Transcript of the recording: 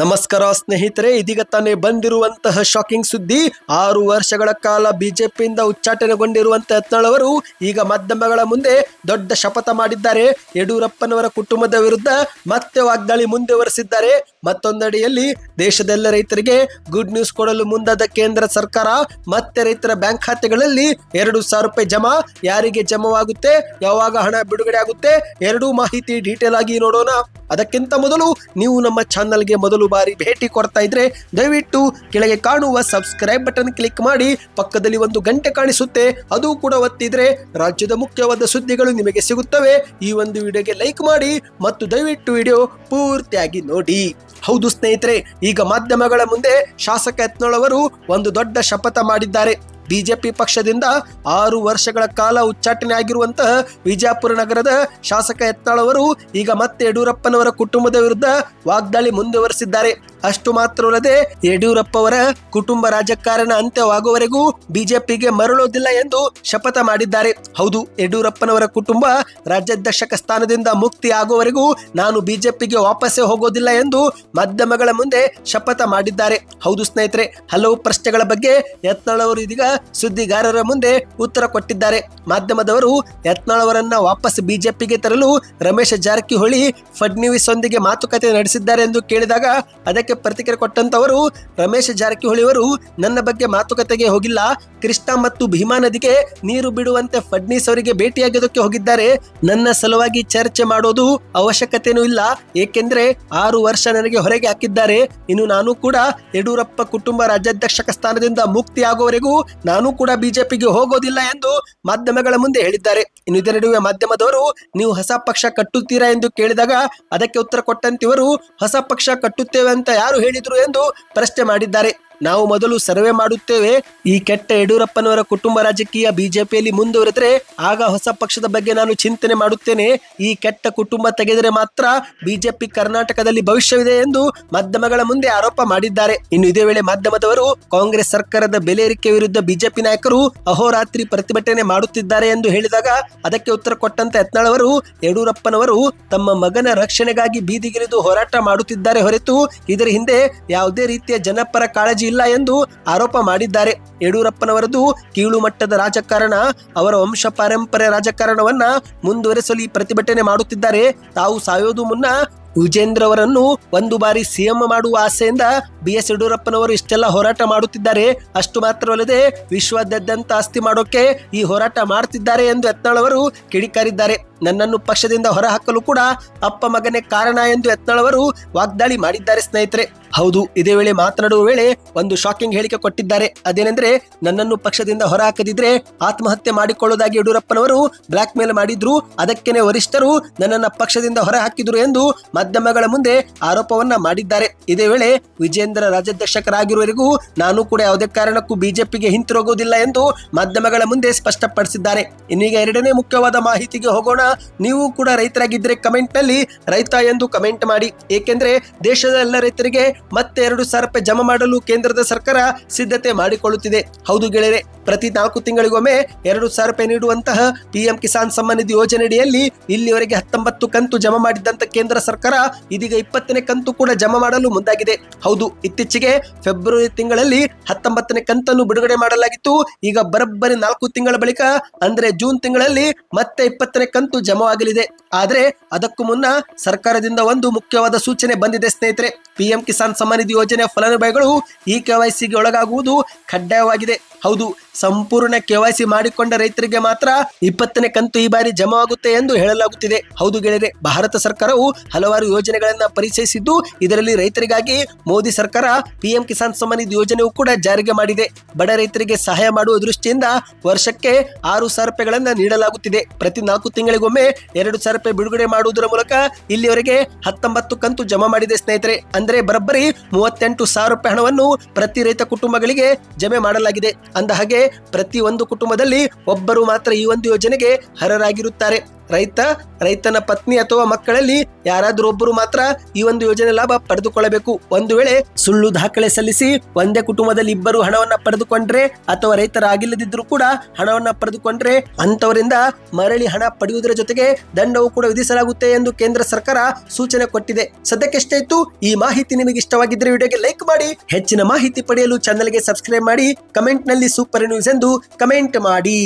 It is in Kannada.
ನಮಸ್ಕಾರ ಸ್ನೇಹಿತರೆ, ಇದೀಗ ತಾನೇ ಬಂದಿರುವಂತಹ ಶಾಕಿಂಗ್ ಸುದ್ದಿ. ಆರು ವರ್ಷಗಳ ಕಾಲ ಬಿಜೆಪಿಯಿಂದ ಉಚ್ಚಾಟನೆಗೊಂಡಿರುವಂತಹ ಯತ್ನಾಳವರು ಈಗ ಮಾಧ್ಯಮಗಳ ಮುಂದೆ ದೊಡ್ಡ ಶಪಥ ಮಾಡಿದ್ದಾರೆ. ಯಡಿಯೂರಪ್ಪನವರ ಕುಟುಂಬದ ವಿರುದ್ಧ ಮತ್ತೆ ವಾಗ್ದಾಳಿ ಮುಂದುವರೆಸಿದ್ದಾರೆ. ಮತ್ತೊಂದಡಿಯಲ್ಲಿ ದೇಶದೆಲ್ಲ ರೈತರಿಗೆ ಗುಡ್ ನ್ಯೂಸ್ ಕೊಡಲು ಮುಂದಾದ ಕೇಂದ್ರ ಸರ್ಕಾರ ಮತ್ತೆ ರೈತರ ಬ್ಯಾಂಕ್ ಖಾತೆಗಳಲ್ಲಿ ಎರಡು ಸಾವಿರ ರೂಪಾಯಿ ಜಮಾ, ಯಾರಿಗೆ ಜಮಾವಾಗುತ್ತೆ, ಯಾವಾಗ ಹಣ ಬಿಡುಗಡೆ ಆಗುತ್ತೆ, ಎರಡೂ ಮಾಹಿತಿ ಡೀಟೇಲ್ ಆಗಿ ನೋಡೋಣ. ಅದಕ್ಕಿಂತ ಮೊದಲು ನೀವು ನಮ್ಮ ಚಾನಲ್ಗೆ ಮೊದಲು ಬಾರಿ ಭೇಟಿ ಕೊಡ್ತಾ ಇದ್ರೆ ದಯವಿಟ್ಟು ಕೆಳಗೆ ಕಾಣುವ ಸಬ್ಸ್ಕ್ರೈಬ್ ಬಟನ್ ಕ್ಲಿಕ್ ಮಾಡಿ, ಪಕ್ಕದಲ್ಲಿ ಒಂದು ಗಂಟೆ ಕಾಣಿಸುತ್ತೆ, ಅದು ಕೂಡ ಒತ್ತಿದ್ರೆ ರಾಜ್ಯದ ಮುಖ್ಯವಾದ ಸುದ್ದಿಗಳು ನಿಮಗೆ ಸಿಗುತ್ತವೆ. ಈ ಒಂದು ವಿಡಿಯೋಗೆ ಲೈಕ್ ಮಾಡಿ ಮತ್ತು ದಯವಿಟ್ಟು ವಿಡಿಯೋ ಪೂರ್ತಿಯಾಗಿ ನೋಡಿ. ಹೌದು ಸ್ನೇಹಿತರೆ ಈಗ ಮಾಧ್ಯಮಗಳ ಮುಂದೆ ಶಾಸಕ ಯತ್ನಳವರು ಒಂದು ದೊಡ್ಡ ಶಪಥ ಮಾಡಿದ್ದಾರೆ. ಬಿಜೆಪಿ ಪಕ್ಷದಿಂದ ಆರು ವರ್ಷಗಳ ಕಾಲ ಉಚ್ಚಾಟನೆ ಆಗಿರುವಂತಹ ವಿಜಯಪುರ ನಗರದ ಶಾಸಕ ಯತ್ನಾಳ್ ಈಗ ಮತ್ತೆ ಯಡಿಯೂರಪ್ಪನವರ ಕುಟುಂಬದ ವಿರುದ್ಧ ವಾಗ್ದಾಳಿ ಮುಂದುವರೆಸಿದ್ದಾರೆ. ಅಷ್ಟು ಮಾತ್ರವಲ್ಲದೆ ಯಡಿಯೂರಪ್ಪ ಅವರ ಕುಟುಂಬ ರಾಜಕಾರಣ ಅಂತ್ಯವಾಗುವವರೆಗೂ ಬಿಜೆಪಿಗೆ ಮರಳೋದಿಲ್ಲ ಎಂದು ಶಪಥ ಮಾಡಿದ್ದಾರೆ. ಹೌದು, ಯಡಿಯೂರಪ್ಪನವರ ಕುಟುಂಬ ರಾಜ್ಯಾಧ್ಯಕ್ಷಕ ಸ್ಥಾನದಿಂದ ಮುಕ್ತಿ ಆಗುವವರೆಗೂ ನಾನು ಬಿಜೆಪಿಗೆ ವಾಪಸ್ಸೇ ಹೋಗೋದಿಲ್ಲ ಎಂದು ಮಾಧ್ಯಮಗಳ ಮುಂದೆ ಶಪಥ ಮಾಡಿದ್ದಾರೆ. ಹೌದು ಸ್ನೇಹಿತರೆ, ಹಲವು ಪ್ರಶ್ನೆಗಳ ಬಗ್ಗೆ ಯತ್ನಾಳ್ ಇದೀಗ ಸುದ್ದಿಗಾರರ ಮುಂದೆ ಉತ್ತರ ಕೊಟ್ಟಿದ್ದಾರೆ. ಮಾಧ್ಯಮದವರು ಯತ್ನಾಳ್ ಅವರನ್ನ ವಾಪಸ್ ಬಿಜೆಪಿಗೆ ತರಲು ರಮೇಶ್ ಜಾರಕಿಹೊಳಿ ಫಡ್ನವೀಸ್ ಒಂದಿಗೆ ಮಾತುಕತೆ ನಡೆಸಿದ್ದಾರೆ ಎಂದು ಕೇಳಿದಾಗ ಅದಕ್ಕೆ ಪ್ರತಿಕ್ರಿಯೆ ಕೊಟ್ಟಂತವರು, ರಮೇಶ್ ಜಾರಕಿಹೊಳಿ ಅವರು ನನ್ನ ಬಗ್ಗೆ ಮಾತುಕತೆಗೆ ಹೋಗಿಲ್ಲ. ಕೃಷ್ಣಾ ಮತ್ತು ಭೀಮಾ ನದಿಗೆ ನೀರು ಬಿಡುವಂತೆ ಫಡ್ನೀಸ್ ಅವರಿಗೆ ಭೇಟಿಯಾಗೋದಕ್ಕೆ ಹೋಗಿದ್ದಾರೆ. ನನ್ನ ಸಲುವಾಗಿ ಚರ್ಚೆ ಮಾಡೋದು ಅವಶ್ಯಕತೆನೂ ಇಲ್ಲ. ಏಕೆಂದ್ರೆ ಆರು ವರ್ಷ ನನಗೆ ಹೊರಗೆ ಹಾಕಿದ್ದಾರೆ. ಇನ್ನು ನಾನು ಕೂಡ ಯಡಿಯೂರಪ್ಪ ಕುಟುಂಬ ರಾಜ್ಯಾಧ್ಯಕ್ಷಕ ಸ್ಥಾನದಿಂದ ಮುಕ್ತಿ ಆಗುವವರೆಗೂ ನಾನು ಕೂಡ ಬಿಜೆಪಿಗೆ ಹೋಗೋದಿಲ್ಲ ಎಂದು ಮಾಧ್ಯಮಗಳ ಮುಂದೆ ಹೇಳಿದ್ದಾರೆ. ಇನ್ನು ಇದರ ನಡುವೆ ಮಾಧ್ಯಮದವರು, ನೀವು ಹೊಸ ಪಕ್ಷ ಕಟ್ಟುತ್ತೀರಾ ಎಂದು ಕೇಳಿದಾಗ ಅದಕ್ಕೆ ಉತ್ತರ ಕೊಟ್ಟಂತಿವರು, ಹೊಸ ಪಕ್ಷ ಕಟ್ಟುತ್ತೇವೆ ಅಂತ ಯಾರು ಹೇಳಿದ್ರು ಎಂದು ಪ್ರಶ್ನೆ ಮಾಡಿದ್ದಾರೆ. ನಾವು ಮೊದಲು ಸರ್ವೆ ಮಾಡುತ್ತೇವೆ. ಈ ಕೆಟ್ಟ ಯಡಿಯೂರಪ್ಪನವರ ಕುಟುಂಬ ರಾಜಕೀಯ ಬಿಜೆಪಿಯಲ್ಲಿ ಮುಂದುವರೆದರೆ ಆಗ ಹೊಸ ಪಕ್ಷದ ಬಗ್ಗೆ ನಾನು ಚಿಂತನೆ ಮಾಡುತ್ತೇನೆ. ಈ ಕೆಟ್ಟ ಕುಟುಂಬ ತೆಗೆದರೆ ಮಾತ್ರ ಬಿಜೆಪಿ ಕರ್ನಾಟಕದಲ್ಲಿ ಭವಿಷ್ಯವಿದೆ ಎಂದು ಮಾಧ್ಯಮಗಳ ಮುಂದೆ ಆರೋಪ ಮಾಡಿದ್ದಾರೆ. ಇನ್ನು ಇದೇ ವೇಳೆ ಮಾಧ್ಯಮದವರು ಕಾಂಗ್ರೆಸ್ ಸರ್ಕಾರದ ಬೆಲೆ ಏರಿಕೆ ವಿರುದ್ಧ ಬಿಜೆಪಿ ನಾಯಕರು ಅಹೋರಾತ್ರಿ ಪ್ರತಿಭಟನೆ ಮಾಡುತ್ತಿದ್ದಾರೆ ಎಂದು ಹೇಳಿದಾಗ ಅದಕ್ಕೆ ಉತ್ತರ ಕೊಟ್ಟಂತ ಯತ್ನಾಳವರು, ಯಡಿಯೂರಪ್ಪನವರು ತಮ್ಮ ಮಗನ ರಕ್ಷಣೆಗಾಗಿ ಬೀದಿಗಿರಿದು ಹೋರಾಟ ಮಾಡುತ್ತಿದ್ದಾರೆ ಹೊರತು ಇದರ ಹಿಂದೆ ಯಾವುದೇ ರೀತಿಯ ಜನಪರ ಕಾಳಜಿ ಇಲ್ಲ ಎಂದು ಆರೋಪ ಮಾಡಿದ್ದಾರೆ. ಯಡಿಯೂರಪ್ಪನವರದು ಕೀಳು ಮಟ್ಟದ ರಾಜಕಾರಣ, ಅವರ ವಂಶ ಪಾರಂಪರ್ಯ ರಾಜಕಾರಣವನ್ನ ಮುಂದುವರೆಸಲು ಈ ಪ್ರತಿಭಟನೆ ಮಾಡುತ್ತಿದ್ದಾರೆ. ತಾವು ಸಾಯೋದು ಮುನ್ನ ವಿಜೇಂದ್ರ ಅವರನ್ನು ಒಂದು ಬಾರಿ ಸಿಎಂ ಮಾಡುವ ಆಸೆಯಿಂದ ಬಿ ಎಸ್ ಯಡಿಯೂರಪ್ಪನವರು ಇಷ್ಟೆಲ್ಲ ಹೋರಾಟ ಮಾಡುತ್ತಿದ್ದಾರೆ. ಅಷ್ಟು ಮಾತ್ರವಲ್ಲದೆ ವಿಶ್ವಾದ್ಯಂತ ಆಸ್ತಿ ಮಾಡೋಕೆ ಈ ಹೋರಾಟ ಮಾಡ್ತಿದ್ದಾರೆ ಎಂದು ಯತ್ನಾಳ್ ಅವರು ಕಿಡಿಕಾರಿದ್ದಾರೆ. ನನ್ನನ್ನು ಪಕ್ಷದಿಂದ ಹೊರಹಾಕಲು ಕೂಡ ಅಪ್ಪ ಮಗನೇ ಕಾರಣ ಎಂದು ಯತ್ನಾಳ್ ಅವರು ವಾಗ್ದಾಳಿ ಮಾಡಿದ್ದಾರೆ ಸ್ನೇಹಿತರೆ. ಹೌದು, ಇದೇ ವೇಳೆ ಮಾತನಾಡುವ ವೇಳೆ ಒಂದು ಶಾಕಿಂಗ್ ಹೇಳಿಕೆ ಕೊಟ್ಟಿದ್ದಾರೆ. ಅದೇನೆಂದ್ರೆ, ನನ್ನನ್ನು ಪಕ್ಷದಿಂದ ಹೊರಹಾಕದಿದ್ರೆ ಆತ್ಮಹತ್ಯೆ ಮಾಡಿಕೊಳ್ಳುವುದಾಗಿ ಯಡಿಯೂರಪ್ಪನವರು ಬ್ಲಾಕ್ ಮೇಲ್ ಮಾಡಿದ್ರು. ಅದಕ್ಕೇನೆ ವರಿಷ್ಠರು ನನ್ನನ್ನು ಪಕ್ಷದಿಂದ ಹೊರಹಾಕಿದ್ರು ಎಂದು ಮಾಧ್ಯಮಗಳ ಮುಂದೆ ಆರೋಪವನ್ನ ಮಾಡಿದ್ದಾರೆ. ಇದೇ ವೇಳೆ ವಿಜೇಂದ್ರ ರಾಜ್ಯಾಧ್ಯಕ್ಷಕರಾಗಿರುವವರೆಗೂ ನಾನು ಕೂಡ ಯಾವುದೇ ಕಾರಣಕ್ಕೂ ಬಿಜೆಪಿಗೆ ಹಿಂತಿರುಗುವುದಿಲ್ಲ ಎಂದು ಮಾಧ್ಯಮಗಳ ಮುಂದೆ ಸ್ಪಷ್ಟಪಡಿಸಿದ್ದಾರೆ. ಇನ್ನೀಗ ಎರಡನೇ ಮುಖ್ಯವಾದ ಮಾಹಿತಿಗೆ ಹೋಗೋಣ. ನೀವು ಕೂಡ ರೈತರಾಗಿದ್ದರೆ ಕಮೆಂಟ್ನಲ್ಲಿ ರೈತ ಎಂದು ಕಮೆಂಟ್ ಮಾಡಿ. ಏಕೆಂದರೆ ದೇಶದ ಎಲ್ಲ ರೈತರಿಗೆ ಮತ್ತೆ ಎರಡು ರೂಪಾಯಿ ಜಮಾ ಮಾಡಲು ಕೇಂದ್ರದ ಸರ್ಕಾರ ಸಿದ್ಧತೆ ಮಾಡಿಕೊಳ್ಳುತ್ತಿದೆ. ಹೌದು ಗೆಳೆಯರೆ ಪ್ರತಿ ನಾಲ್ಕು ತಿಂಗಳಿಗೊಮ್ಮೆ ಎರಡು ಸಾವಿರ ರೂಪಾಯಿ ನೀಡುವಂತಹ ಪಿಎಂ ಕಿಸಾನ್ ಸಮ್ಮಾನ್ ನಿಧಿ ಯೋಜನೆಯಡಿಯಲ್ಲಿ ಇಲ್ಲಿವರೆಗೆ ಹತ್ತೊಂಬತ್ತು ಕಂತು ಜಮಾ ಮಾಡಿದ್ದಂತ ಕೇಂದ್ರ ಸರ್ಕಾರ ಇದೀಗ ಇಪ್ಪತ್ತನೇ ಕಂತು ಕೂಡ ಜಮಾ ಮಾಡಲು ಮುಂದಾಗಿದೆ. ಹೌದು, ಇತ್ತೀಚೆಗೆ ಫೆಬ್ರವರಿ ತಿಂಗಳಲ್ಲಿ ಹತ್ತೊಂಬತ್ತನೇ ಕಂತನ್ನು ಬಿಡುಗಡೆ ಮಾಡಲಾಗಿತ್ತು. ಈಗ ಬರಬ್ಬರಿ ನಾಲ್ಕು ತಿಂಗಳ ಬಳಿಕ, ಅಂದ್ರೆ ಜೂನ್ ತಿಂಗಳಲ್ಲಿ ಮತ್ತೆ ಇಪ್ಪತ್ತನೇ ಕಂತು ಜಮಾ ಆಗಲಿದೆ. ಆದರೆ ಅದಕ್ಕೂ ಮುನ್ನ ಸರ್ಕಾರದಿಂದ ಒಂದು ಮುಖ್ಯವಾದ ಸೂಚನೆ ಬಂದಿದೆ ಸ್ನೇಹಿತರೆ. ಪಿಎಂ ಕಿಸಾನ್ ಸಮ್ಮಾನ್ ನಿಧಿ ಯೋಜನೆಯ ಫಲಾನುಭವಿಗಳು ಈ ಕೆವೈಸಿಗೆ ಒಳಗಾಗುವುದು ಕಡ್ಡಾಯವಾಗಿದೆ. ಹೌದು, ಸಂಪೂರ್ಣ ಕೆವೈಸಿ ಮಾಡಿಕೊಂಡ ರೈತರಿಗೆ ಮಾತ್ರ ಇಪ್ಪತ್ತನೇ ಕಂತು ಈ ಬಾರಿ ಜಮಾವಾಗುತ್ತೆ ಎಂದು ಹೇಳಲಾಗುತ್ತಿದೆ. ಹೌದು ಗೆಳೆಯರೆ, ಭಾರತ ಸರ್ಕಾರವು ಹಲವಾರು ಯೋಜನೆಗಳನ್ನು ಪರಿಚಯಿಸಿದ್ದು, ಇದರಲ್ಲಿ ರೈತರಿಗಾಗಿ ಮೋದಿ ಸರ್ಕಾರ, ಪಿಎಂ ಕಿಸಾನ್ ಸಮ್ಮಾನ್ ನಿಧಿ ಯೋಜನೆಯು ಕೂಡ ಜಾರಿಗೆ ಮಾಡಿದೆ. ಬಡ ರೈತರಿಗೆ ಸಹಾಯ ಮಾಡುವ ದೃಷ್ಟಿಯಿಂದ ವರ್ಷಕ್ಕೆ ಆರು ಸಾವಿರ ರೂಪಾಯಿಗಳನ್ನು ನೀಡಲಾಗುತ್ತಿದೆ. ಪ್ರತಿ ನಾಲ್ಕು ತಿಂಗಳಿಗೊಮ್ಮೆ ಎರಡು ಸಾವಿರ ರೂಪಾಯಿ ಬಿಡುಗಡೆ ಮಾಡುವುದರ ಮೂಲಕ ಇಲ್ಲಿವರೆಗೆ ಹತ್ತೊಂಬತ್ತು ಕಂತು ಜಮಾ ಮಾಡಿದೆ ಸ್ನೇಹಿತರೆ. ಅಂದರೆ ಬರೋಬ್ಬರಿ ಮೂವತ್ತೆಂಟು ಸಾವಿರ ರೂಪಾಯಿ ಹಣವನ್ನು ಪ್ರತಿ ರೈತ ಕುಟುಂಬಗಳಿಗೆ ಜಮೆ ಮಾಡಲಾಗಿದೆ. ಅಂದ ಹಾಗೆ ಪ್ರತಿಯೊಂದು ಕುಟುಂಬದಲ್ಲಿ ಒಬ್ಬರು ಮಾತ್ರ ಈ ಒಂದು ಯೋಜನೆಗೆ ಅರ್ಹರಾಗಿರುತ್ತಾರೆ. ರೈತ, ರೈತನ ಪತ್ನಿ ಅಥವಾ ಮಕ್ಕಳಲ್ಲಿ ಯಾರಾದರೂ ಒಬ್ಬರು ಮಾತ್ರ ಈ ಒಂದು ಯೋಜನೆ ಲಾಭ ಪಡೆದುಕೊಳ್ಳಬೇಕು. ಒಂದು ವೇಳೆ ಸುಳ್ಳು ದಾಖಲೆ ಸಲ್ಲಿಸಿ ಒಂದೇ ಕುಟುಂಬದಲ್ಲಿ ಇಬ್ಬರು ಹಣವನ್ನ ಪಡೆದುಕೊಂಡ್ರೆ ಅಥವಾ ರೈತರ ಆಗಿಲ್ಲದಿದ್ದರೂ ಕೂಡ ಹಣವನ್ನ ಪಡೆದುಕೊಂಡ್ರೆ ಅಂತವರಿಂದ ಮರಳಿ ಹಣ ಪಡೆಯುವುದರ ಜೊತೆಗೆ ದಂಡವು ಕೂಡ ವಿಧಿಸಲಾಗುತ್ತೆ ಎಂದು ಕೇಂದ್ರ ಸರ್ಕಾರ ಸೂಚನೆ ಕೊಟ್ಟಿದೆ. ಸದ್ಯಕ್ಕೆ ಇತ್ತು, ಈ ಮಾಹಿತಿ ನಿಮಗೆ ಇಷ್ಟವಾಗಿದ್ದರೆ ವಿಡಿಯೋಗೆ ಲೈಕ್ ಮಾಡಿ, ಹೆಚ್ಚಿನ ಮಾಹಿತಿ ಪಡೆಯಲು ಚಾನಲ್ಗೆ ಸಬ್ಸ್ಕ್ರೈಬ್ ಮಾಡಿ ಕಮೆಂಟ್ನಲ್ಲಿ ಸೂಪರ್ ನ್ಯೂಸ್ ಎಂದು ಕಮೆಂಟ್ ಮಾಡಿ.